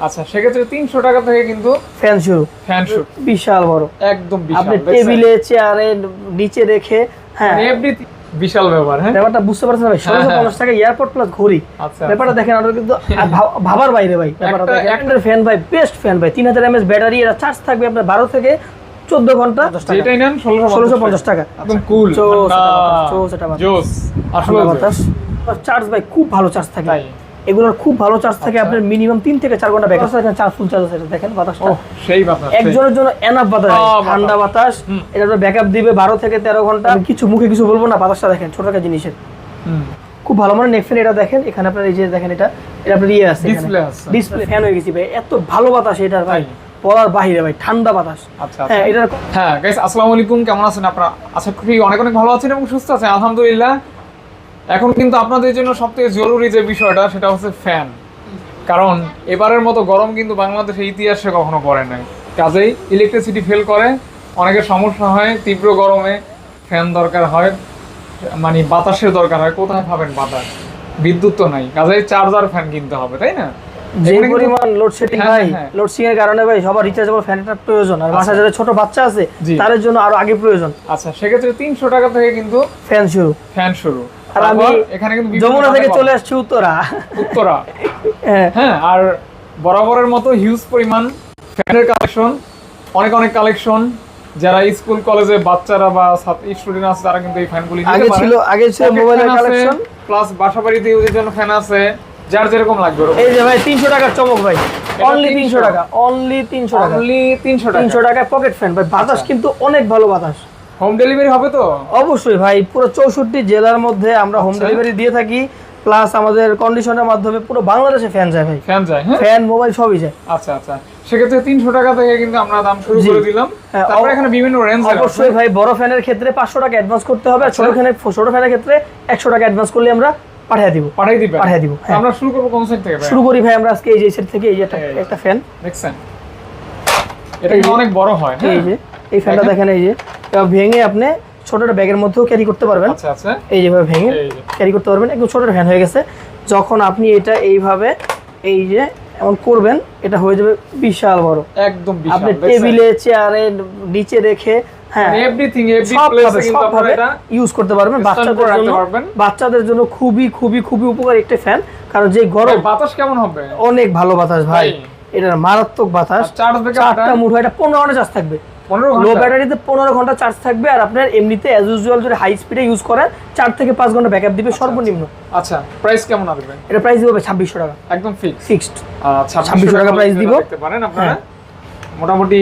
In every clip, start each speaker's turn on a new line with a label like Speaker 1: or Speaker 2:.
Speaker 1: আচ্ছা সেক্ষেত্রে তিনশো টাকা থেকে কিন্তু
Speaker 2: ফ্যান শুরু।
Speaker 1: ফ্যান শুট
Speaker 2: বিশাল বড়।
Speaker 1: একদম
Speaker 2: আপনি টেবিলে চেয়ারে নিচে রেখে হ্যাঁ।
Speaker 1: বিশাল ব্যাপার হ্যাঁ?
Speaker 2: ব্যাপারটা বুঝতে পারছেন ভাই?
Speaker 1: হ্যাঁ,
Speaker 2: ষোলোশো
Speaker 1: হ্যাঁ।
Speaker 2: পঞ্চাশ টাকা এয়ারপোর্ট প্লাস ঘড়ি।
Speaker 1: আচ্ছা
Speaker 2: ব্যাপারটা দেখেন আমরা কিন্তু ভাবার বাইরে ভাই। ব্যাপারটা দেখেন।
Speaker 1: একটা-
Speaker 2: ফ্যান ভাই বেস্ট ফ্যান ভাই। তিন হাজার এমএস ব্যাটারি এটা চার্জ থাকবে আপনার বারো থেকে চোদ্দ ঘণ্টা।
Speaker 1: যেটাই নেন ষোলোশো
Speaker 2: পঞ্চাশ টাকা।
Speaker 1: একদম কুল
Speaker 2: বাতাস, আসলে বাতাস। চার্জ ভাই খুব ভালো চার্জ থাকে।
Speaker 1: তাই।
Speaker 2: এগুলোর খুব ভালো চার্জ থাকে
Speaker 1: আচ্ছা।
Speaker 2: আপনার মিনিমাম তিন থেকে চার ঘণ্টা ব্যাকআপ থাকে চার্জ ফুল চার্জ আছে এটা দেখেন বাতাসটা
Speaker 1: ও সেই বাতাস
Speaker 2: একজনের জন্য এনাফ বাতাস ঠান্ডা বাতাস। এটা ব্যাকআপ দিবে বারো থেকে তেরো ঘণ্টা আমি কিছু মুখে কিছু বলব না বাতাসটা দেখেন ছোট একটা জিনিসের। খুব ভালো মানে নেক ফ্যান এটা দেখেন এখানে আপনার এই যে দেখেন এটা এটা আপনার ইয়ে আছে
Speaker 1: Display আছে।
Speaker 2: ডিসপ্লে ফ্যান হয়ে গেছি ভাই এত ভালো বাতাস এটার ভাই? বলার বাহিরে ভাই ঠান্ডা বাতাস
Speaker 1: আচ্ছা
Speaker 2: হ্যাঁ এটা
Speaker 1: হ্যাঁ গাইস আসসালামু আলাইকুম কেমন আছেন আপনারা আশা করি অনেক অনেক ভালো আছেন এবং সুস্থ আছেন আলহামদুলিল্লাহ এখন কিন্তু আপনাদের জন্য সবথেকে জরুরি যে বিষয়টা সেটা হচ্ছে ফ্যান কারণ এবারের মতো গরম কিন্তু বাংলাদেশের ইতিহাসে কখনো পড়ে নাই। কাজেই ইলেকট্রিসিটি ফেল করে অনেকের সমস্যা হয় তীব্র গরমে ফ্যান দরকার হয় মানে বাতাসের দরকার হয়। কোথায় পাবেন বাতাস? বিদ্যুৎ তো নাই। কাজেই চার্জার ফ্যান কিনতে হবে তাই না?
Speaker 2: যে পরিমাণ লোডশেডিং
Speaker 1: হ্যাঁ,
Speaker 2: ভাই
Speaker 1: হ্যাঁ।
Speaker 2: লোডশেডিং এর কারণে ভাই সবার রিচার্জেবল প্রয়োজন। আর ছোট বাচ্চা আছে জন্য আরও আগে প্রয়োজন।
Speaker 1: আচ্ছা সেক্ষেত্রে তিনশো টাকা থেকে কিন্তু
Speaker 2: ফ্যান শুরু।
Speaker 1: ফ্যান শুরু।
Speaker 2: আর আমি
Speaker 1: এখানে কিন্তু
Speaker 2: যমুনা থেকে চলে আসছি উত্তরা।
Speaker 1: উত্তরা।
Speaker 2: হ্যাঁ।
Speaker 1: হ্যাঁ আর বরাবরের মতো হিউজ পরিমাণ ফ্যানের কালেকশন অনেক অনেক কালেকশন যারা স্কুল কলেজে বাচ্চারা বা স্টুডেন্ট আছে তারা কিন্তু এই ফ্যানগুলি
Speaker 2: আগে ছিল আগে ছিল মোবাইলের কালেকশন
Speaker 1: প্লাস বাসা বাড়িতে ইউজের জন্য ফ্যান আছে। যার যেরকম লাগবে
Speaker 2: এই যে ভাই তিনশো টাকার চমক ভাই। অনলি তিনশো টাকা। অনলি তিনশো টাকা।
Speaker 1: অনলি তিনশো টাকা।
Speaker 2: তিনশো টাকায় পকেট ফ্যান ভাই বাতাস
Speaker 1: আচ্ছা।
Speaker 2: কিন্তু অনেক ভালো বাতাস।
Speaker 1: হোম ডেলিভারি হবে তো?
Speaker 2: অবশ্যই ভাই পুরো চৌষট্টি জেলার মধ্যে আমরা হোম
Speaker 1: আচ্ছা।
Speaker 2: ডেলিভারি দিয়ে থাকি প্লাস আমাদের কন্ডিশনের মাধ্যমে পুরো বাংলাদেশে ফ্যান যায় ভাই।
Speaker 1: ফ্যান যায় হ্যাঁ?
Speaker 2: ফ্যান মোবাইল সবই যায়।
Speaker 1: আচ্ছা আচ্ছা। সেক্ষেত্রে তিনশো টাকা থেকে কিন্তু আমরা দাম শুরু করে দিলাম।
Speaker 2: হ্যাঁ,
Speaker 1: তারপরে এখানে বিভিন্ন রেঞ্জ
Speaker 2: অবশ্যই ভাই বড় ফ্যানের ক্ষেত্রে পাঁচশো টাকা অ্যাডভান্স করতে হবে আর ছোট
Speaker 1: আচ্ছা।
Speaker 2: ফ্যানের ছোট ফ্যানের ক্ষেত্রে একশো টাকা অ্যাডভান্স করলে আমরা পাঠিয়ে দিব।
Speaker 1: পাঠাই দিবে
Speaker 2: পাঠিয়ে দিব, হ্যাঁ।
Speaker 1: আমরা শুরু করব কোন সাইড থেকে
Speaker 2: শুরু করি ভাই আমরা আজকে এই যে সেট থেকে এই যে একটা ফ্যান
Speaker 1: দেখছেন এটা কিন্তু অনেক বড় হয় হ্যাঁ।
Speaker 2: এই যে। এই ফ্যানটা
Speaker 1: দেখেন।
Speaker 2: এই যে। ভেঙে আপনি ছোট একটা ব্যাগের মধ্যেও ক্যারি করতে পারবেন।
Speaker 1: আচ্ছা আচ্ছা।
Speaker 2: এই যেভাবে ভেঙে ক্যারি করতে পারবেন। একদম ছোট ফ্যান হয়ে গেছে। যখন আপনি এটা এইভাবে এই যে এমন করবেন এটা হয়ে যাবে বিশাল বড়।
Speaker 1: একদম
Speaker 2: আপনি টেবিলে চেয়ারে নিচে রেখে হ্যাঁ
Speaker 1: এভরিথিং
Speaker 2: ইউজ করতে পারবেন। বাচ্চাদের জন্য বাচ্চাদের জন্য খুবই খুবই খুবই উপকারী একটা ফ্যান কারণ যে গরম
Speaker 1: বাতাস কেমন হবে?
Speaker 2: অনেক ভালো বাতাস ভাই। এটার মারাত্মক বাতাস। চারটা মুঠ এটা পনেরো চার্জ থাকবে।
Speaker 1: 15
Speaker 2: লো ব্যাটারিতে পনেরো ঘণ্টা চার্জ থাকবে আর আপনার এমনিতে অ্যাজ ইউজুয়াল যদি হাই স্পিডে ইউজ করেন চার থেকে পাঁচ ঘণ্টা ব্যাকআপ দিবে সর্বনিম্ন।
Speaker 1: আচ্ছা। প্রাইস কেমন আসবে
Speaker 2: এটা প্রাইস ছাব্বিশশো টাকা।
Speaker 1: একদম ফিক্স
Speaker 2: ফিক্সড
Speaker 1: আচ্ছা
Speaker 2: 2600 টাকা price দিব।
Speaker 1: পারেন আপনারা।
Speaker 2: হ্যাঁ।
Speaker 1: মোটামুটি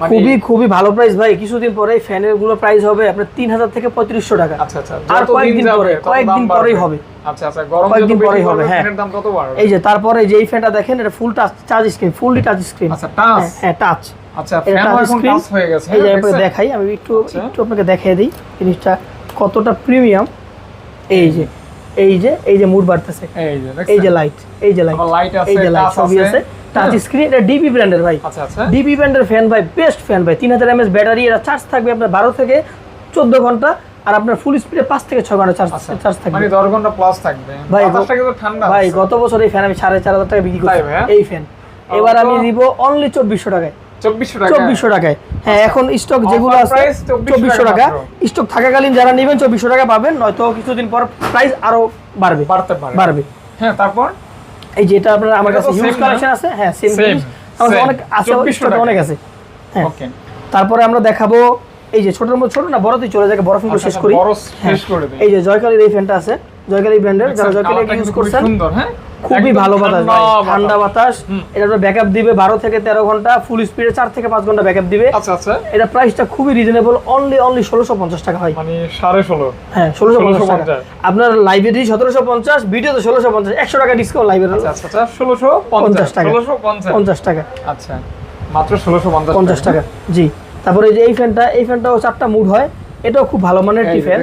Speaker 1: মানে
Speaker 2: খুবই খুবই ভালো প্রাইস ভাই। কিছুদিন পরে ফ্যানেরগুলো প্রাইস হবে আপনার তিন হাজার থেকে পঁয়ত্রিশশো টাকা।
Speaker 1: আচ্ছা আচ্ছা
Speaker 2: আর কয়েকদিন পরে কয়েকদিন পরেই হবে।
Speaker 1: আচ্ছা আচ্ছা গরম
Speaker 2: কয়েকদিন পরেই হবে, হ্যাঁ।
Speaker 1: দাম তত বাড়বে?
Speaker 2: এই যে তারপরে যে এই ফ্যানটা দেখেন এটা full touch touch screen fully touch screen
Speaker 1: আচ্ছা টাচ
Speaker 2: হ্যাঁ টাচ
Speaker 1: আচ্ছা
Speaker 2: screen।
Speaker 1: টাচ হয়ে গেছে
Speaker 2: এই যে
Speaker 1: হ্যাঁ,
Speaker 2: আপনাকে দেখাই আমি একটু
Speaker 1: আচ্ছা।
Speaker 2: একটু আপনাকে দেখিয়ে দিই জিনিসটা কতটা প্রিমিয়াম এই যে এই যে এই যে মুড বাড়তেছে।
Speaker 1: এই যে
Speaker 2: এই যে
Speaker 1: দেখছেন?
Speaker 2: লাইট এই যে লাইট
Speaker 1: লাইট আছে
Speaker 2: এই যে লাইট সবই আছে। টাচ
Speaker 1: হ্যাঁ।
Speaker 2: স্ক্রিন এটা ডিবি ব্র্যান্ডের ভাই।
Speaker 1: আচ্ছা আচ্ছা।
Speaker 2: ডিবি ব্র্যান্ডের ফ্যান ভাই বেস্ট ফ্যান ভাই। এমএস ব্যাটারি এটা চার্জ থাকবে আপনার বারো থেকে চোদ্দ ঘণ্টা আর আপনার ফুল স্পিডে পাঁচ থেকে ছয় ঘণ্টা চার্জ
Speaker 1: আচ্ছা।
Speaker 2: চার্জ থাকবে।
Speaker 1: মানে 10 ঘণ্টা প্লাস থাকবে।
Speaker 2: ভাই,
Speaker 1: কিন্তু ঠান্ডা
Speaker 2: ভাই গত বছর এই ফ্যান আমি সাড়ে চার হাজার টাকা বিক্রি করছি।
Speaker 1: ভাইয়া?
Speaker 2: এই ফ্যান এবার আমি দিব অনলি চব্বিশশো টাকায়।
Speaker 1: 2400 টাকা
Speaker 2: চব্বিশশো টাকায়। হ্যাঁ এখন স্টক যেগুলো আছে চব্বিশশো টাকা স্টক থাকাকালীন যারা নেবেন চব্বিশশো টাকা পাবেন নয়তো কিছুদিন পর প্রাইস আরও বাড়বে।
Speaker 1: বাড়তে
Speaker 2: বাড়বে।
Speaker 1: হ্যাঁ তারপর?
Speaker 2: এই যেটা আপনার আমার কাছে হিউজ কালেকশন আছে হ্যাঁ সেম
Speaker 1: same,
Speaker 2: অনেক আছে
Speaker 1: 2400
Speaker 2: stock
Speaker 1: টাকা।
Speaker 2: অনেক আছে। হ্যাঁ। তারপরে আমরা দেখাবো এই যে মধ্যে ছোট না বড়তেই চলে যায় বড় ফোনগুলো
Speaker 1: আচ্ছা,
Speaker 2: শেষ করি। হ্যাঁ।
Speaker 1: শেষ করে
Speaker 2: এই যে জয়কালির এই ফ্যানটা আছে। জয়কালি ব্র্যান্ডের যারা
Speaker 1: দেখছেন,
Speaker 2: জয়কালি ইউজ করছেন
Speaker 1: সুন্দর হ্যাঁ?
Speaker 2: খুবই ভালো বাতাস ঠান্ডা বাতাস। এটা ব্যাকআপ দিবে বারো থেকে তেরো ঘণ্টা ফুল স্পিডে চার থেকে পাঁচ ঘণ্টা ব্যাকআপ দিবে।
Speaker 1: আচ্ছা আচ্ছা।
Speaker 2: এটা প্রাইসটা খুবই রিজনেবল অনলি অনলি ষোলোশো পঞ্চাশ টাকা হয়
Speaker 1: মানে সাড়ে ষোলো।
Speaker 2: হ্যাঁ ষোলোশো পঞ্চাশ টাকা। আপনার লাইব্রেরি সতেরোশো পঞ্চাশ ভিডিওতে ষোলোশো পঞ্চাশ একশো টাকা ডিসকাউন্ট লাইব্রেরি
Speaker 1: আচ্ছা আচ্ছা আচ্ছা ষোলোশো
Speaker 2: পঞ্চাশ। টাকা।
Speaker 1: পঞ্চাশ।
Speaker 2: টাকা।
Speaker 1: আচ্ছা মাত্র ষোলোশো পঞ্চাশ
Speaker 2: টাকা। জি। তারপরে এই যে এই ফ্যানটা এই ফ্যানটাও চারটা মুড হয়। এটাও খুব ভালো মানের একটি ফ্যান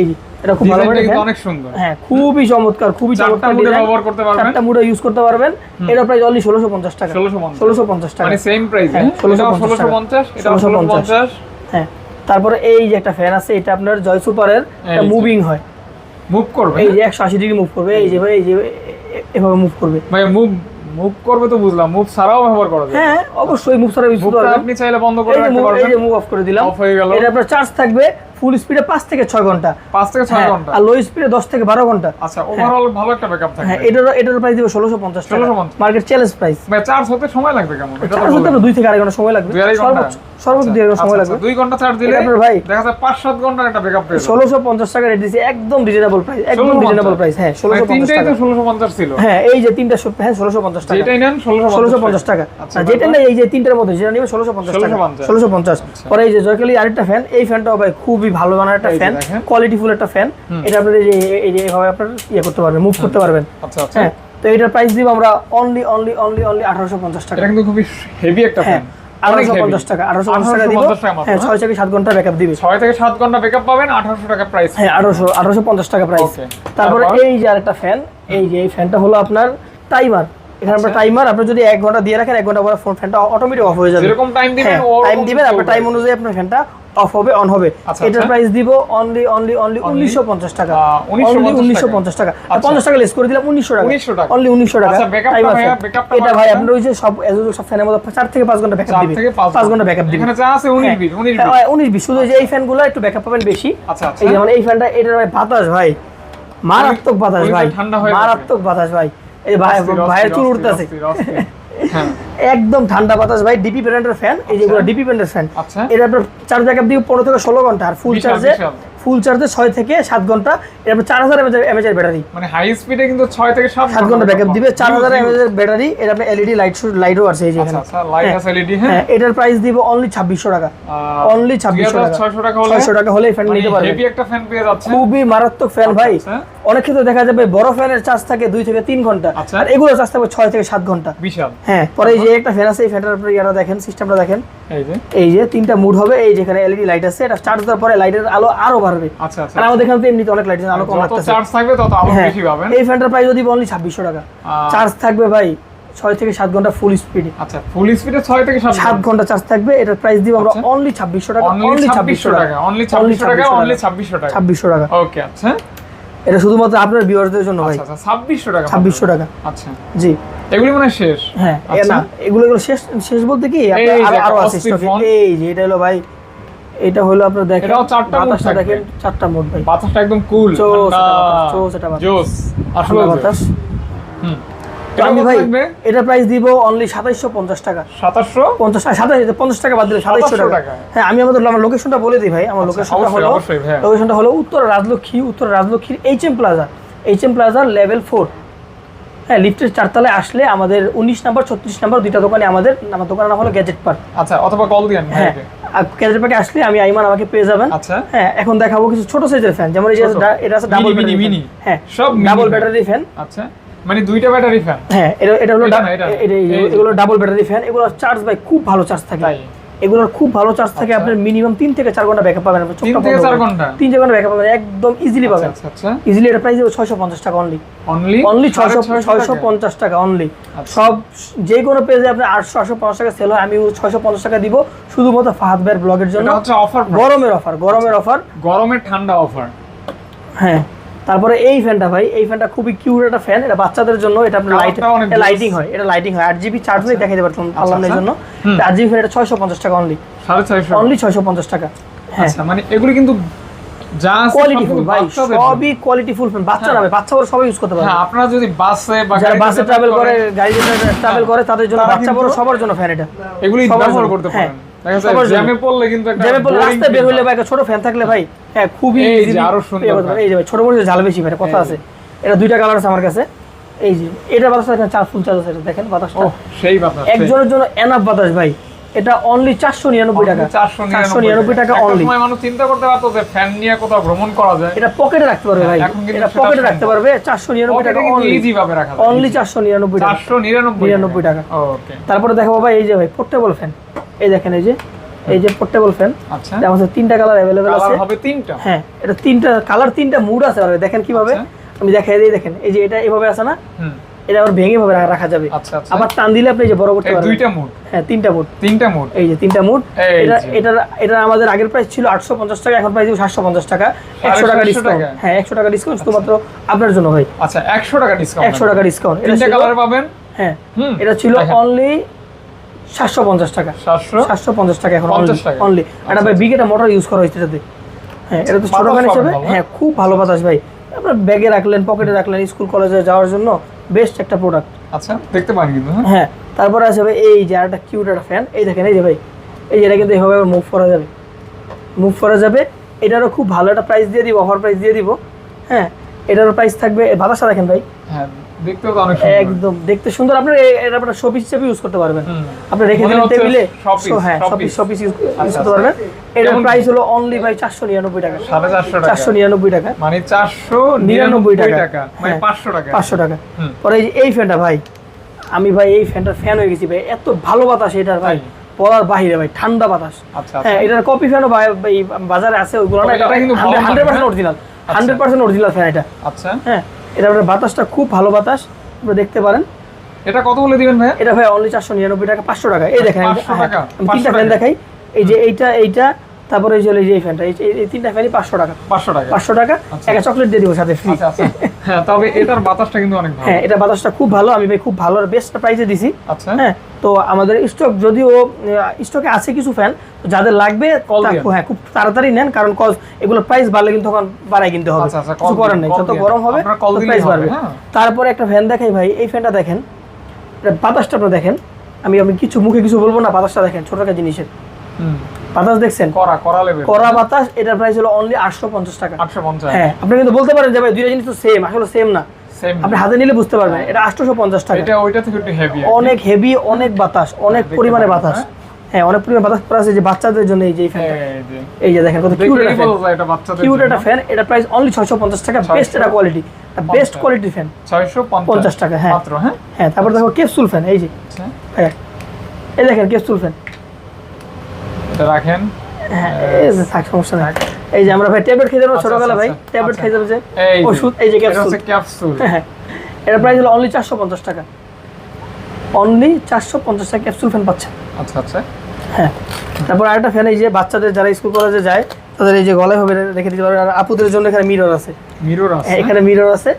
Speaker 2: এই এটা খুব ভালো
Speaker 1: অনেক সুন্দর।
Speaker 2: হ্যাঁ খুবই চমৎকার খুবই চমৎকার
Speaker 1: মুডে ব্যবহার করতে পারবেন।
Speaker 2: চারটা মুডে ইউজ করতে পারবেন। এটা প্রাইস অনলি ষোলোশো পঞ্চাশ টাকা।
Speaker 1: ষোলোশো পঞ্চাশ।
Speaker 2: ষোলোশো পঞ্চাশ টাকা।
Speaker 1: মানে সেম প্রাইস
Speaker 2: হ্যাঁ, 1650
Speaker 1: এটা
Speaker 2: 1650 হ্যাঁ তারপরে এই যে একটা ফ্যান আছে এটা আপনার জয় সুপারের মুভিং হয়।
Speaker 1: মুভ করবে?
Speaker 2: এই যে একশো আশি ডিগ্রি মুভ করবে এই যে ভাই এই যে এভাবে মুভ করবে।
Speaker 1: ভাই মুভ মুভ করবে তো বুঝলাম মুভ ছাড়াও ব্যবহার করা যায়।
Speaker 2: হ্যাঁ অবশ্যই মুভ ছাড়া ইউজ করতে
Speaker 1: আপনি চাইলে বন্ধ করে রাখতে
Speaker 2: move- এই যে মুভ অফ করে দিলাম।
Speaker 1: Off হয়ে গেল।
Speaker 2: এটা আপনার চার্জ থাকবে ফুল স্পিডে পাঁচ থেকে ছয় ঘণ্টা।
Speaker 1: পাঁচ থেকে ছয়
Speaker 2: হ্যাঁ,
Speaker 1: ঘণ্টা?
Speaker 2: আর লো স্পিডে দশ থেকে বারো ঘণ্টা।
Speaker 1: আচ্ছা ওভারঅল ভালো একটা ব্যাকআপ
Speaker 2: হ্যাঁ এটার এটার প্রাইস দিব ষোলোশো পঞ্চাশ টাকা।
Speaker 1: 1650
Speaker 2: মার্কেট চ্যালেঞ্জ প্রাইস
Speaker 1: ভাই চার্জ হতে সময় লাগবে কেমন? এটা
Speaker 2: চার্জ হতে থেকে আড়াই ঘণ্টা সময় লাগবে।
Speaker 1: ঘণ্টা।
Speaker 2: সর্বোচ্চ সর্বোচ্চ ঘণ্টা সময়
Speaker 1: আচ্ছা,
Speaker 2: লাগবে।
Speaker 1: আচ্ছা, ঘণ্টা চার্জ দিলে
Speaker 2: আপনার ভাই।
Speaker 1: দেখা যায় পাঁচ সাত ঘণ্টার একটা ব্যাকআপ পেয়ে
Speaker 2: টাকা রেট একদম রিজনেবল প্রাইস একদম রিজনেবল প্রাইস হ্যাঁ
Speaker 1: মানে
Speaker 2: ষোলোশো পঞ্চাশ
Speaker 1: তিনটাই
Speaker 2: টাকা।
Speaker 1: ছিল।
Speaker 2: হ্যাঁ এই যে তিনটা সব- হ্যাঁ ষোলোশো পঞ্চাশ টাকা।
Speaker 1: যেটাই নেন ষোলোশো
Speaker 2: ষোলোশো পঞ্চাশ টাকা।
Speaker 1: আচ্ছা,
Speaker 2: আর যেটা এই যে তিনটার মধ্যে যেটা নেবে ষোলোশো পঞ্চাশ টাকা।
Speaker 1: 1650
Speaker 2: ষোলোশো পঞ্চাশ। পরে এই যে জয়কালি আরেকটা ফ্যান এই ফ্যানটাও ভাই খুবই ভালো মানের একটা ফ্যান
Speaker 1: দেখেন।
Speaker 2: কোয়ালিটি ফুল একটা ফ্যান এটা আপনার এই যে এই যে এভাবে আপনার ইয়ে করতে পারবেন মুভ করতে পারবেন।
Speaker 1: আচ্ছা আচ্ছা।
Speaker 2: হ্যাঁ তো এটার প্রাইস দিব আমরা অনলি অনলি অনলি অনলি আঠারোশো পঞ্চাশ টাকা।
Speaker 1: এটা কিন্তু খুবই হেভি একটা
Speaker 2: হ্যাঁ
Speaker 1: ফ্যান
Speaker 2: আঠারোশো পঞ্চাশ টাকা আঠারোশো পঞ্চাশ টাকা দিব।
Speaker 1: 1850
Speaker 2: হ্যাঁ ছয় থেকে সাত ঘণ্টা ব্যাকআপ দিবে।
Speaker 1: ছয় থেকে সাত ঘণ্টা ব্যাকআপ পাবেন আঠারোশো টাকা প্রাইস
Speaker 2: হ্যাঁ আঠারোশো আঠারোশো পঞ্চাশ টাকা প্রাইস তারপর? এই যে আরেকটা ফ্যান এই যে এই ফ্যানটা হলো আপনার টাইমার এখানে আপনার
Speaker 1: আচ্ছা।
Speaker 2: টাইমার আপনি যদি এক ঘণ্টা দিয়ে রাখেন এক ঘণ্টা পরে ফ্যানটা অটোমেটিক অফ হয়ে যাবে।
Speaker 1: যেরকম টাইম দিবেন
Speaker 2: হ্যাঁ টাইম দিবেন আপনার টাইম অনুযায়ী আপনার ফ্যানটা অফ হবে অন হবে।
Speaker 1: আচ্ছা,
Speaker 2: এটার
Speaker 1: আচ্ছা।
Speaker 2: প্রাইস দিব অনলি অনলি অনলি উনিশশো পঞ্চাশ টাকা।
Speaker 1: 1950
Speaker 2: অনলি উনিশশো পঞ্চাশ টাকা।
Speaker 1: আচ্ছা।
Speaker 2: পঞ্চাশ টাকা লেস করে দিলাম উনিশশো টাকা।
Speaker 1: 1900 টাকা।
Speaker 2: অনলি উনিশশো টাকা।
Speaker 1: আচ্ছা,
Speaker 2: এটা ভাই? আপনার ওই যে সব সব ফ্যানের মধ্যে চার থেকে পাঁচ ঘণ্টা ব্যাকআপ দিবে।
Speaker 1: থেকে পাঁচ
Speaker 2: ঘণ্টা। ব্যাকআপ দিবে।
Speaker 1: উনিশ বিশ
Speaker 2: হ্যাঁ, বিশ শুধু যে এই ফ্যানগুলো একটু ব্যাকআপ পাবেন বেশি।
Speaker 1: আচ্ছা আচ্ছা।
Speaker 2: এই যেমন এই ফ্যানটা এটার ভাই বাতাস ভাই। মারাত্মক বাতাস ভাই। মারাত্মক বাতাস ভাই। এই যে ভাই ভাইয়ের চুল উঠতেছে।
Speaker 1: হ্যাঁ
Speaker 2: একদম ঠান্ডা বাতাস ভাই ডিপি ব্র্যান্ডের ফ্যান এই যেগুলো ডিপি ব্র্যান্ডের ফ্যান
Speaker 1: আচ্ছা।
Speaker 2: এটা আপনার চার্জ ব্যাকআপ দিয়ে পনেরো থেকে ষোলো ঘণ্টা আর ফুল চার্জে। ফুল চার্জে ছয় থেকে সাত ঘণ্টা। এটা আপনার চার হাজার এমএচ এর ব্যাটারি।
Speaker 1: মানে হাই স্পিডে কিন্তু ছয় থেকে সাত
Speaker 2: ঘণ্টা ব্যাকআপ দিবে চার হাজার
Speaker 1: Huge,
Speaker 2: এমএচ এর ব্যাটারি এটা আপনার এলইডি লাইট লাইটও আছে এই যে
Speaker 1: আচ্ছা
Speaker 2: এখানে।
Speaker 1: আচ্ছা লাইট আছে এলইডি হ্যাঁ?
Speaker 2: হ্যাঁ এটার প্রাইস দিব অনলি ছাব্বিশশো টাকা। অনলি ছাব্বিশশো টাকা।
Speaker 1: ছয়শো টাকা হলে
Speaker 2: ছয়শো টাকা হলে ফ্যান নিতে পারবেন
Speaker 1: হেভি একটা ফ্যান পেয়ে যাচ্ছে।
Speaker 2: খুবই মারাত্মক ফ্যান ভাই।
Speaker 1: আচ্ছা।
Speaker 2: অনেক ক্ষেত্রে দেখা যাবে বড় ফ্যানের চার্জ থাকে দুই থেকে তিন ঘণ্টা।
Speaker 1: আচ্ছা।
Speaker 2: আর এগুলো চার্জ থাকবে ছয় থেকে সাত ঘণ্টা।
Speaker 1: বিশাল।
Speaker 2: হ্যাঁ পরে এই যে একটা ফ্যান আছে এই ফ্যানটার আপনি ইয়াটা দেখেন সিস্টেমটা দেখেন।
Speaker 1: এই যে।
Speaker 2: তিনটা মুড হবে এই যেখানে এলইডি লাইট আছে এটা চার্জ দেওয়ার পরে লাইটের আলো আরও বাড়বে।
Speaker 1: আচ্ছা আচ্ছা।
Speaker 2: আর আমাদের এখানে তো এমনিতে অনেক লাইট আলো কম লাগতেছে।
Speaker 1: চার্জ থাকবে তত আলো
Speaker 2: হ্যাঁ।
Speaker 1: বেশি পাবেন।
Speaker 2: এই ফ্যানটার প্রাইস যদি অনলি ছাব্বিশশো টাকা। চার্জ থাকবে ভাই ছয় থেকে সাত ঘণ্টা ফুল স্পিডে
Speaker 1: আচ্ছা ফুল স্পিডে ছয় থেকে সাত
Speaker 2: ঘণ্টা। চার্জ থাকবে এটার প্রাইস দিব আমরা
Speaker 1: আচ্ছা।
Speaker 2: অনলি ছাব্বিশশো টাকা
Speaker 1: অনলি ছাব্বিশশো টাকা। অনলি ছাব্বিশশো টাকা অনলি ছাব্বিশশো টাকা।
Speaker 2: ছাব্বিশশো টাকা।
Speaker 1: ওকে আচ্ছা।
Speaker 2: এটা শুধুমাত্র আপনার ভিউয়ারদের জন্য ভাই।
Speaker 1: আচ্ছা আচ্ছা ছাব্বিশশো টাকা
Speaker 2: ছাব্বিশশো টাকা।
Speaker 1: আচ্ছা।
Speaker 2: জি।
Speaker 1: এগুলি মনে শেষ।
Speaker 2: হ্যাঁ।
Speaker 1: আচ্ছা।
Speaker 2: না এগুলো এগুলো শেষ শেষ বলতে কি?
Speaker 1: আরও
Speaker 2: আরও আছে। এই যে এটা হলো ভাই এটা হলো আপনার দেখেন
Speaker 1: এটাও চারটা মোড
Speaker 2: বাতাসটা দেখেন চারটা মোড ভাই।
Speaker 1: বাতাসটা একদম কুল
Speaker 2: জোস এটা বাতাস, জোস
Speaker 1: আসলে
Speaker 2: বাতাস।
Speaker 1: হুম।
Speaker 2: আমি ভাই এটা প্রাইস দিব অনলি সাতাইশশো পঞ্চাশ টাকা।
Speaker 1: সাতাশশো?
Speaker 2: পঞ্চাশ সাতাশ পঞ্চাশ টাকা বাদ দিলে সাতাইশশো টাকা। হ্যাঁ আমি আমাদের আমার লোকেশনটা বলে দিই ভাই আমার
Speaker 1: আচ্ছা,
Speaker 2: লোকেশনটা হলো
Speaker 1: হ্যাঁ।
Speaker 2: লোকেশনটা হলো উত্তর রাজলক্ষ্মী উত্তর রাজলক্ষ্মীর H M plaza H M plaza level four হ্যাঁ লিফটের চারতলায় আসলে আমাদের উনিশ নাম্বার ছত্রিশ নাম্বার দুইটা দোকানে আমাদের আমার দোকানের নাম হলো গ্যাজেট পার্ক
Speaker 1: আচ্ছা অথবা কল দিয়েন
Speaker 2: হ্যাঁ গ্যাজেট পার্কে আসলে আমি আইমান আমাকে পেয়ে যাবেন।
Speaker 1: আচ্ছা।
Speaker 2: হ্যাঁ এখন দেখাবো কিছু ছোট সাইজের ফ্যান যেমন এই যে এটা আছে ডাবল ব্যাটারি হ্যাঁ
Speaker 1: সব
Speaker 2: ডাবল ব্যাটারি ফ্যান
Speaker 1: আচ্ছা মানে দুইটা ব্যাটারি ফ্যান
Speaker 2: হ্যাঁ এটা এটা হলো। এগুলো ডাবল ব্যাটারি ফ্যান এগুলো চার্জ ভাই খুব ভালো চার্জ থাকে। এগুলোর খুব ভালো চার্জ থাকে
Speaker 1: আচ্ছা।
Speaker 2: আপনার মিনিমাম তিন থেকে চার ঘণ্টা ব্যাকআপ পাবেন
Speaker 1: তিন থেকে চার ঘণ্টা?
Speaker 2: তিন চার ঘণ্টা ব্যাকআপ পাবেন একদম ইজিলি
Speaker 1: আচ্ছা
Speaker 2: পাবেন।
Speaker 1: আচ্ছা আচ্ছা।
Speaker 2: ইজিলি এটা প্রাইস ছয়শো পঞ্চাশ টাকা অনলি
Speaker 1: অনলি
Speaker 2: অনলি ছয়শো ছয়শো পঞ্চাশ টাকা অনলি। সব যে কোনো পেজে আপনার আটশো আটশো পঞ্চাশ টাকা সেল হয় আমি ছয়শো পঞ্চাশ টাকা দিব শুধুমাত্র ফাহাদ ভাইয়ের ব্লগের জন্য
Speaker 1: এটা হচ্ছে অফার
Speaker 2: গরমের অফার গরমের অফার
Speaker 1: গরমের ঠান্ডা অফার
Speaker 2: হ্যাঁ। তারপরে এই ফ্যানটা ভাই এই ফ্যানটা খুবই কিউট একটা ফ্যান এটা বাচ্চাদের জন্য এটা আপনার লাইট লাইটিং হয় এটা লাইটিং হয়। আট জিবি চার্জ হয়ে দেখাতে পারতাম পারলাম না
Speaker 1: আচ্ছা।
Speaker 2: জন্য। আট জিবি ফ্যান এটা ছয়শো পঞ্চাশ টাকা অনলি অনলি ছয়শো। পঞ্চাশ টাকা। হ্যাঁ।
Speaker 1: আচ্ছা মানে এগুলি কিন্তু
Speaker 2: সবই কোয়ালিটি ফুল ফ্যান বাচ্চা বড় সবাই ইউজ করতে পারবে।
Speaker 1: হ্যাঁ আপনারা যদি বাসে বা
Speaker 2: যারা বাসে ট্রাভেল করে গাড়িতে ট্রাভেল করে তাদের জন্য বাচ্চা বড় সবার জন্য ফ্যান এটা।
Speaker 1: এগুলি ব্যবহার করতে
Speaker 2: হ্যাঁ,
Speaker 1: পারেন। দেখা যায়
Speaker 2: সবার জন্য।
Speaker 1: জ্যামে পড়লে কিন্তু একটা
Speaker 2: যেমন রাস্তায় বের
Speaker 1: feel
Speaker 2: ভাই ছোট ফ্যান থাকলে ভাই হ্যাঁ খুবই
Speaker 1: এই যে,
Speaker 2: easily
Speaker 1: আরও সুন্দর
Speaker 2: করতে পারবে।
Speaker 1: ভাই।
Speaker 2: এই যে ছোট মরিচের ঝাল বেশি ভাই এটা কথা আছে। এটা দুইটা কালার আছে আমার কাছে। এই যে এটা বাতাস দেখেন চার ফুল চার্জ আছে দেখেন বাতাসটা।
Speaker 1: সেই বাতাস
Speaker 2: একজনের জন্য এনাফ বাতাস ভাই। এটা অনলি চারশো নিরানব্বই টাকা।
Speaker 1: চারশো
Speaker 2: চারশো নিরানব্বই টাকা অনলি
Speaker 1: মানুষ চিন্তা করতে পারতো যে ফ্যান নিয়ে কোথাও ভ্রমণ করা যায়।
Speaker 2: এটা পকেটে রাখতে পারবে ভাই। এটা পকেটে রাখতে পারবে। চারশো নিরানব্বই টাকা অনলি
Speaker 1: ভাবে রাখা
Speaker 2: অনলি চারশো নিরানব্বই টাকা।
Speaker 1: নিরানব্বই
Speaker 2: নিরানব্বই টাকা।
Speaker 1: ওকে
Speaker 2: তারপরে দেখো ভাই এই যে ভাই পোর্টেবল ফ্যান এই দেখেন এই যে এই যে পোর্টেবল ফ্যান
Speaker 1: আচ্ছা।
Speaker 2: আমাদের তিনটা কালার
Speaker 1: কালার
Speaker 2: আছে।
Speaker 1: হবে তিনটা?
Speaker 2: হ্যাঁ এটা তিনটা কালার তিনটা মুড আছে ভাই দেখেন কীভাবে।
Speaker 1: আচ্ছা।
Speaker 2: আমি দেখাই দিই দেখেন এই যে এটা এভাবে আছে না?
Speaker 1: হুম।
Speaker 2: এটা আবার ভেঙে ভাবে রাখা যাবে।
Speaker 1: আচ্ছা আচ্ছা।
Speaker 2: আবার টান দিলে আপনি যে বড় করতে পারবেন।
Speaker 1: দুইটা মুড
Speaker 2: হ্যাঁ তিনটা মুড
Speaker 1: তিনটা মুড
Speaker 2: এই যে তিনটা মুড এটা এটা এটা আমাদের আগের প্রাইস ছিল আটশো পঞ্চাশ টাকা এখন প্রাইস সাতশো পঞ্চাশ টাকা। একশো টাকা ডিসকাউন্ট হ্যাঁ একশো টাকা ডিসকাউন্ট শুধুমাত্র আপনার জন্য ভাই।
Speaker 1: আচ্ছা একশো টাকা ডিসকাউন্ট
Speaker 2: একশো টাকা ডিসকাউন্ট
Speaker 1: তিনটা কালার পাবেন?
Speaker 2: হ্যাঁ। এটা ছিল অনলি সাতশো পঞ্চাশ টাকা।
Speaker 1: সাতশো?
Speaker 2: পঞ্চাশ টাকা এখন
Speaker 1: 50 টাকা।
Speaker 2: অনলি এটা ভাই বিগ একটা মোটর ইউজ করা হয়েছে এটাতে। হ্যাঁ এটা তো ছোট হিসেবে। হ্যাঁ খুব ভালো বাতাস ভাই। আপনার ব্যাগে রাখলেন পকেটে রাখলেন স্কুল কলেজে যাওয়ার জন্য বেস্ট একটা প্রোডাক্ট
Speaker 1: আচ্ছা দেখতে পারেন কিন্তু হ্যাঁ?
Speaker 2: হ্যাঁ তারপরে আছে ভাই এই যে একটা কিউট একটা ফ্যান এই দেখেন এই যে ভাই এই যে এটা কিন্তু এইভাবে মুভ করা যাবে। মুভ করা যাবে। এটারও খুব ভালো একটা প্রাইস দিয়ে দিব অফার প্রাইস দিয়ে দিব। হ্যাঁ এটারও প্রাইস থাকবে। বাতাসটা দেখেন ভাই।
Speaker 1: হ্যাঁ। দেখতেও তো অনেক সুন্দর।
Speaker 2: একদম দেখতে সুন্দর। আপনার এটা আপনার শোপিস হিসেবে ইউজ করতে পারবেন। আপনি রেখে দিলেন টেবিলে হ্যাঁ শপিস
Speaker 1: showpiece।
Speaker 2: ইউজ
Speaker 1: আচ্ছা,
Speaker 2: করতে পারবেন। এটার প্রাইস হলো অনলি ভাই চারশো নিরানব্বই টাকা।
Speaker 1: মানে মানে
Speaker 2: হ্যাঁ। পরে এই ফ্যানটা ভাই আমি ভাই এই ফ্যানটার ফ্যান হয়ে গেছি ভাই। এত ভালো বাতাস এটার ভাই? বলার বাহিরে ভাই ঠান্ডা বাতাস।
Speaker 1: আচ্ছা
Speaker 2: হ্যাঁ এটার কপি ফ্যানও এই বাজারে আছে ওইগুলো না।
Speaker 1: এটা কিন্তু
Speaker 2: হান্ড্রেড
Speaker 1: মানের,
Speaker 2: percent original hundred percent original fan এটা।
Speaker 1: আচ্ছা।
Speaker 2: হ্যাঁ এটা আপনার বাতাসটা খুব ভালো বাতাস আপনারা দেখতে পারেন
Speaker 1: এটা কত বলে দিবেন ভাই
Speaker 2: এটা ভাই অনলি চারশো নিরানব্বই টাকা পাঁচশো টাকা এই দেখেন আমি-
Speaker 1: 500
Speaker 2: হ্যাঁ,
Speaker 1: টাকা? 500
Speaker 2: তিনটা ফ্যান
Speaker 1: টাকা?
Speaker 2: দেখাই এই যে এইটা এইটা তারপরে এই এই যে এই ফ্যানটা এই তিনটা ফ্যানই পাঁচশো টাকা।
Speaker 1: পাঁচশো টাকা।
Speaker 2: পাঁচশো টাকা
Speaker 1: আচ্ছা।
Speaker 2: একটা চকলেট দিয়ে দিব সাথে ফ্রি
Speaker 1: আচ্ছা আচ্ছা। হ্যাঁ তবে এটার বাতাসটা কিন্তু অনেক
Speaker 2: হ্যাঁ এটা বাতাসটা খুব ভালো। আমি ভাই খুব ভালো বেস্ট প্রাইসে দিছি।
Speaker 1: আচ্ছা।
Speaker 2: হ্যাঁ তো আমাদের স্টক যদিও স্টকে আছে কিছু ফ্যান যাদের লাগবে তা- হ্যাঁ খুব তাড়াতাড়ি নেন কারণ কজ এগুলো প্রাইস বাড়লে কিন্তু তখন বাড়াই কিনতে হবে।
Speaker 1: আচ্ছা, আচ্ছা,
Speaker 2: কিছু করার নেই। যত গরম হবে প্রাইস বাড়বে।
Speaker 1: হ্যাঁ।
Speaker 2: তারপরে একটা ফ্যান দেখাই ভাই এই ফ্যানটা দেখেন। বাতাসটা আপনারা দেখেন। আমি আমি কিছু মুখে কিছু বলব না বাতাসটা দেখেন ছোট একটা জিনিসের। বাতাস দেখছেন?
Speaker 1: করা করা লেবে
Speaker 2: কড়া বাতাস এটার প্রাইস হলো অনলি আটশো পঞ্চাশ টাকা।
Speaker 1: আটশো পঞ্চাশ।
Speaker 2: হ্যাঁ আপনি কিন্তু বলতে পারেন যে ভাই দুইটা জিনিস তো সেম আসলে সেম না। আপনি হাতে নিলে বুঝতে পারবেন এটা আটশোশো পঞ্চাশ টাকা।
Speaker 1: এটা ওইটা থেকে একটু হেভি
Speaker 2: অনেক হেভি অনেক বাতাস অনেক পরিমাণে বাতাস।
Speaker 1: হ্যাঁ?
Speaker 2: হ্যাঁ অনেক পরিমাণে বাতাস প্লাস এই যে বাচ্চাদের জন্য এই যে এই যে। দেখেন কত কিউট একটা ফ্যান
Speaker 1: এটা
Speaker 2: কিউট একটা ফ্যান এটা প্রাইস অনলি ছয়শো পঞ্চাশ টাকা বেস্ট একটা কোয়ালিটি বেস্ট কোয়ালিটি ফ্যান
Speaker 1: 650
Speaker 2: টাকা, হ্যাঁ।
Speaker 1: মাত্র হ্যাঁ?
Speaker 2: হ্যাঁ তারপর দেখো ক্যাপসুল ফ্যান এই যে। হ্যাঁ এই দেখেন ক্যাপসুল ফ্যান
Speaker 1: এটা রাখেন।
Speaker 2: হ্যাঁ এই যে থাক সমস্যা নেই। এই যে আমরা ভাই ট্যাবলেট খেয়ে যাব
Speaker 1: আচ্ছা,
Speaker 2: ছোটবেলা
Speaker 1: আচ্ছা,
Speaker 2: ভাই
Speaker 1: আচ্ছা।
Speaker 2: ট্যাবলেট। খেয়ে যাব যে ওষুধ এই যে ক্যাপসুল হ্যাঁ এটা প্রাইস হলো অনলি চারশো পঞ্চাশ টাকা। অনলি চারশো পঞ্চাশ টাকা ক্যাপসুল ফ্যান পাচ্ছেন।
Speaker 1: আচ্ছা আচ্ছা।
Speaker 2: হ্যাঁ। তারপর আরেকটা ফ্যান এই যে বাচ্চাদের যারা স্কুল কলেজে যায় তাদের এই যে গলায় হবে রেখে দিতে পারবে। আর আপুদের জন্য এখানে মিরর আছে।
Speaker 1: মিরর আছে?
Speaker 2: হ্যাঁ, এখানে মিরর আছে।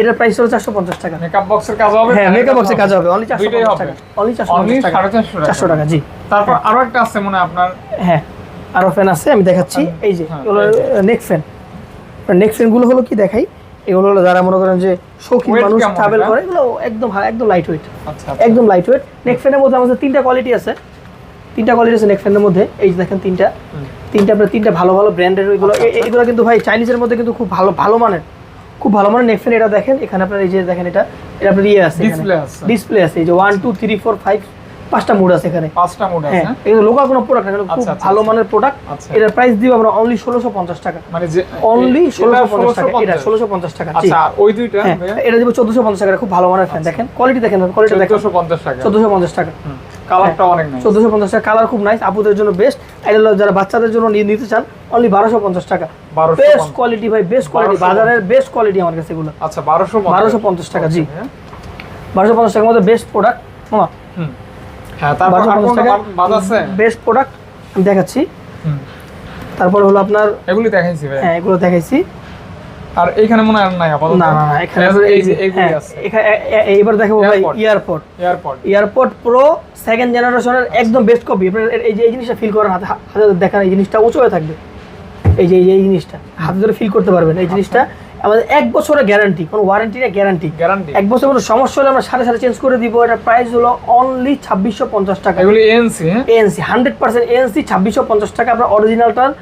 Speaker 2: এটার প্রাইস হলো চারশো পঞ্চাশ টাকা।
Speaker 1: মেকআপ বক্সের কাজ হবে?
Speaker 2: হ্যাঁ মেকআপ বক্সের কাজ হবে। অনলি চারশো
Speaker 1: দুইটাই
Speaker 2: পঞ্চাশ
Speaker 1: হবে?
Speaker 2: টাকা। অনলি চারশো
Speaker 1: অনলি
Speaker 2: পঞ্চাশ টাকা।
Speaker 1: টাকা
Speaker 2: জি।
Speaker 1: তারপর আরও একটা আছে মনে আপনার।
Speaker 2: হ্যাঁ আরও ফ্যান আছে আমি দেখাচ্ছি। এই যে
Speaker 1: হ্যাঁ,
Speaker 2: এগুলো নেক ফ্যান নেক ফ্যানগুলো হলো কি দেখাই? এগুলো হলো যারা মনে করেন যে শৌখিন মানুষ ট্রাভেল করে এগুলো একদম একদম লাইট ওয়েট
Speaker 1: আচ্ছা আচ্ছা।
Speaker 2: একদম লাইট ওয়েট নেক ফ্যানের মধ্যে আমাদের তিনটা কোয়ালিটি আছে। তিনটা কোয়ালিটি আছে নেক ফ্যানের মধ্যে। এই যে দেখেন তিনটা। তিনটা আপনার তিনটা ভালো ভালো ব্র্যান্ডের এগুলো।
Speaker 1: আচ্ছা,
Speaker 2: এগুলো কিন্তু ভাই চাইনিজের মধ্যে কিন্তু খুব ভালো ভালো মানের। খুব ভালো মানের নেক ফ্যান এটা দেখেন। এখানে আপনার এই যে দেখেন এটা। এটা আপনার ইয়ে আছে। ডিসপ্লে আছে। এই যে one two three four five পাঁচটা মুড আছে এখানে।
Speaker 1: পাঁচটা মোড আছে
Speaker 2: হ্যাঁ এগুলো লোকাল কোনো প্রোডাক্ট না খুব
Speaker 1: আচ্ছা, আচ্ছা,
Speaker 2: ভালো মানের প্রোডাক্ট
Speaker 1: আচ্ছা।
Speaker 2: এটার প্রাইস দিব আমরা অনলি ষোলোশো পঞ্চাশ টাকা।
Speaker 1: মানে যে
Speaker 2: অনলি
Speaker 1: এটা
Speaker 2: ষোলোশো পঞ্চাশ টাকা এটা ষোলোশো পঞ্চাশ। টাকা
Speaker 1: আচ্ছা আর ওই দুইটা
Speaker 2: হ্যাঁ এটা দিব চোদ্দশো পঞ্চাশ টাকা খুব ভালো মানের ফ্যান দেখেন কোয়ালিটি দেখেন কোয়ালিটি দেখেন।
Speaker 1: চোদ্দশো পঞ্চাশ টাকা।
Speaker 2: চোদ্দশো পঞ্চাশ টাকা।
Speaker 1: কালারটা অনেক নাই
Speaker 2: চোদ্দশো পঞ্চাশ টাকা কালার খুব নাইস আপুদের জন্য বেস্ট এটা যারা বাচ্চাদের জন্য নিয়ে নিতে চান অনলি বারোশো পঞ্চাশ টাকা। বেস্ট কোয়ালিটি ভাই বেস্ট কোয়ালিটি বাজারের বেস্ট কোয়ালিটি আমার কাছে এগুলো।
Speaker 1: আচ্ছা বারোশো
Speaker 2: বারোশো পঞ্চাশ টাকা জি।
Speaker 1: হ্যাঁ।
Speaker 2: বারোশো পঞ্চাশ টাকার মধ্যে বেস্ট প্রোডাক্ট মামা।
Speaker 1: হুম।
Speaker 2: বেস্ট প্রোডাক্ট আমি দেখাচ্ছি। তারপরে হলো আপনার
Speaker 1: এগুলি দেখাইছি ভাই।
Speaker 2: হ্যাঁ এগুলো দেখাইছি।
Speaker 1: আর এইখানে মনে হয় আর নাই আপাতত।
Speaker 2: না না এখানে
Speaker 1: এই যে- এগুলি
Speaker 2: হ্যাঁ,
Speaker 1: আছে।
Speaker 2: এইবার দেখাবো ভাই। Airport
Speaker 1: AirPod
Speaker 2: airport Pro second জেনারেশনের একদম বেস্ট কপি আপনার এই যে এই জিনিসটা ফিল করেন হাতে হাতে দেখেন এই জিনিসটা উঁচু হয়ে থাকবে। এই যে এই যে এই জিনিসটা হাতে ধরে ফিল করতে পারবেন এই জিনিসটা। আমাদের এক বছরের গ্যারান্টি কোনো ওয়ারেন্টি না গ্যারান্টি
Speaker 1: গ্যারান্টি
Speaker 2: এক বছর কোনো সমস্যা হলে আমরা সাড়ে সাড়ে চেঞ্জ করে দিব এটার প্রাইস হলো অনলি ছাব্বিশশো পঞ্চাশ টাকা।
Speaker 1: এগুলি এএনসি হ্যাঁ?
Speaker 2: এএনসি হান্ড্রেড পার্সেন্ট এএনসি ছাব্বিশশো পঞ্চাশ টাকা আপনার অরিজিনালটার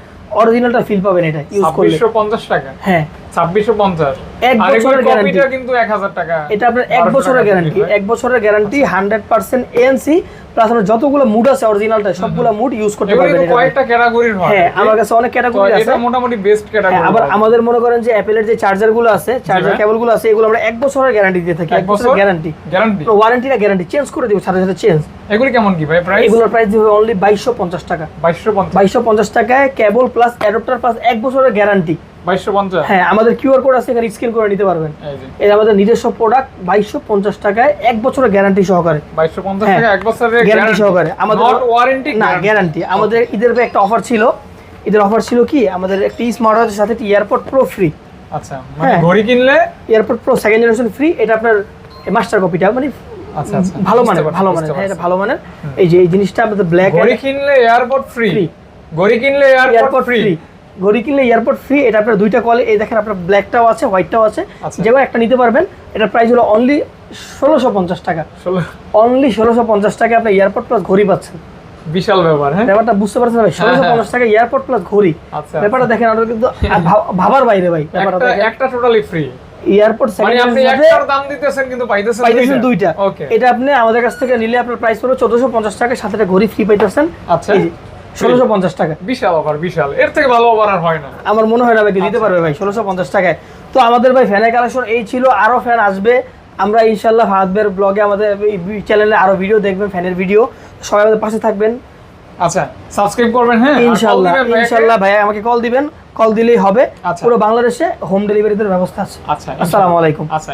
Speaker 2: অরিজিনালটা ফিল পাবেন এটা ইউজ করলে।
Speaker 1: পঞ্চাশ টাকা?
Speaker 2: হ্যাঁ।
Speaker 1: ছাব্বিশশো পঞ্চাশ।
Speaker 2: এক
Speaker 1: আর এগুলোর
Speaker 2: বছরের guarantee।
Speaker 1: কপিটা কিন্তু এক হাজার টাকা।
Speaker 2: এটা আপনার এক বছরের গ্যারান্টি এক বছরের guarantee hundred percent ANC plus আপনার যতগুলো মুড আছে অরিজিনালটা সবগুলো মুড ইউজ করতে পারবেন
Speaker 1: কয়েকটা ক্যাটাগরির হয়।
Speaker 2: হ্যাঁ আমার কাছে অনেক ক্যাটাগরি আছে
Speaker 1: এটা মোটামুটি বেস্ট ক্যাটাগরি
Speaker 2: আবার আমাদের মনে করেন যে অ্যাপেলের যে চার্জারগুলো আছে চার্জার। কেবলগুলো আছে এগুলো আমরা এক বছরের গ্যারান্টি দিয়ে থাকি
Speaker 1: এক
Speaker 2: বছরের
Speaker 1: বছর?
Speaker 2: গ্যারান্টি
Speaker 1: গ্যারান্টি
Speaker 2: ওয়ারেন্টি না গ্যারান্টি চেঞ্জ করে দিব সাথে সাথে চেঞ্জ
Speaker 1: এগুলি কেমন কি ভাই প্রাইস
Speaker 2: এগুলোর প্রাইস দিবে অনলি টাকা।
Speaker 1: বাইশশো পঞ্চাশ।
Speaker 2: বাইশশো পঞ্চাশ টাকায় কেবল প্লাস অ্যাডপ্টার প্লাস এক বছরের গ্যারান্টি
Speaker 1: বাইশশো পঞ্চাশ।
Speaker 2: হ্যাঁ আমাদের কিউআর কোড আছে এখানে স্ক্যান করে নিতে পারবেন।
Speaker 1: এই যে।
Speaker 2: আমাদের নিজস্ব প্রোডাক্ট বাইশশো পঞ্চাশ টাকায় এক বছরের গ্যারান্টি সহকারে।
Speaker 1: বাইশশো পঞ্চাশ
Speaker 2: হ্যাঁ,
Speaker 1: টাকা এক বছরের
Speaker 2: গ্যারান্টি সহকারে। আমাদের
Speaker 1: নট ওয়ারেন্টি
Speaker 2: না গ্যারান্টি আমাদের ঈদের একটা অফার ছিল। ঈদের অফার ছিল কি? আমাদের একটি স্মার্ট ওয়াচের সাথে একটি এয়ারপোর্ট প্রো ফ্রি
Speaker 1: আচ্ছা মানে
Speaker 2: হ্যাঁ।
Speaker 1: ঘড়ি কিনলে?
Speaker 2: Airport Pro second generation free এটা আপনার মাস্টার কপিটা মানে
Speaker 1: আচ্ছা আচ্ছা।
Speaker 2: ভালো মানের ভালো হ্যাঁ এটা ভালো মানের। এই যে এই জিনিসটা আমাদের ব্ল্যাক
Speaker 1: ঘড়ি কিনলে এয়ারপোর্ট ফ্রি। ঘড়ি কিনলে ফ্রি
Speaker 2: ফ্রি ঘড়ি কিনলে এয়ারপোর্ট ফ্রি এটা আপনার দুইটা কলে এই দেখেন আপনার ব্ল্যাকটাও আছে হোয়াইটটাও আছে।
Speaker 1: আচ্ছা।
Speaker 2: যে একটা নিতে পারবেন এটার প্রাইস হলো অনলি ষোলোশো পঞ্চাশ টাকা। অনলি ষোলোশো পঞ্চাশ টাকা আপনি এয়ারপোর্ট প্লাস ঘড়ি পাচ্ছেন।
Speaker 1: বিশাল ব্যাপার হ্যাঁ?
Speaker 2: ব্যাপারটা বুঝতে পারছেন ভাই? ষোলোশো পঞ্চাশ টাকা এয়ারপোর্ট প্লাস ঘড়ি।
Speaker 1: আচ্ছা
Speaker 2: ব্যাপারটা দেখেন ওটা কিন্তু ভাবার বাইরে ভাই ব্যাপারটা
Speaker 1: একটা টোটালি ফ্রি
Speaker 2: এয়ারপোর্ট
Speaker 1: মানে দাম দিতেছেন কিন্তু পাইতেছেন
Speaker 2: পাইতেছেন দুইটা। এটা আপনি আমাদের কাছ থেকে নিলে আপনার প্রাইস পড়বে চোদ্দশো পঞ্চাশ টাকা সাথে ঘড়ি ফ্রি পাইতেছেন।
Speaker 1: আচ্ছা।
Speaker 2: ষোলোশো পঞ্চাশ টাকা।
Speaker 1: বিশাল অফার বিশাল। এর থেকে ভালো অফার আর হয় না।
Speaker 2: আমার মনে হয় না ভাই দিতে পারবে ভাই ষোলোশো পঞ্চাশ টাকায়। তো আমাদের ভাই ফ্যানের কালেকশন এই ছিল আরও ফ্যান আসবে। আমরা ইনশাল্লাহ ব্লগে আমাদের চ্যানেলে আরও ভিডিও দেখবেন ফ্যানের ভিডিও সবাই আমাদের পাশে থাকবেন।
Speaker 1: আচ্ছা সাবস্ক্রাইব করবেন হ্যাঁ?
Speaker 2: ইনশাল্লাহ ইনশাল্লাহ ভাই আমাকে কল দিবেন। কল দিলেই হবে।
Speaker 1: আচ্ছা।
Speaker 2: পুরো বাংলাদেশে হোম ডেলিভারিদের ব্যবস্থা আছে।
Speaker 1: আচ্ছা
Speaker 2: আসসালামু আলাইকুম।
Speaker 1: আচ্ছা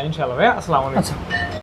Speaker 1: আসসালামু আলাইকুম।
Speaker 2: আচ্ছা।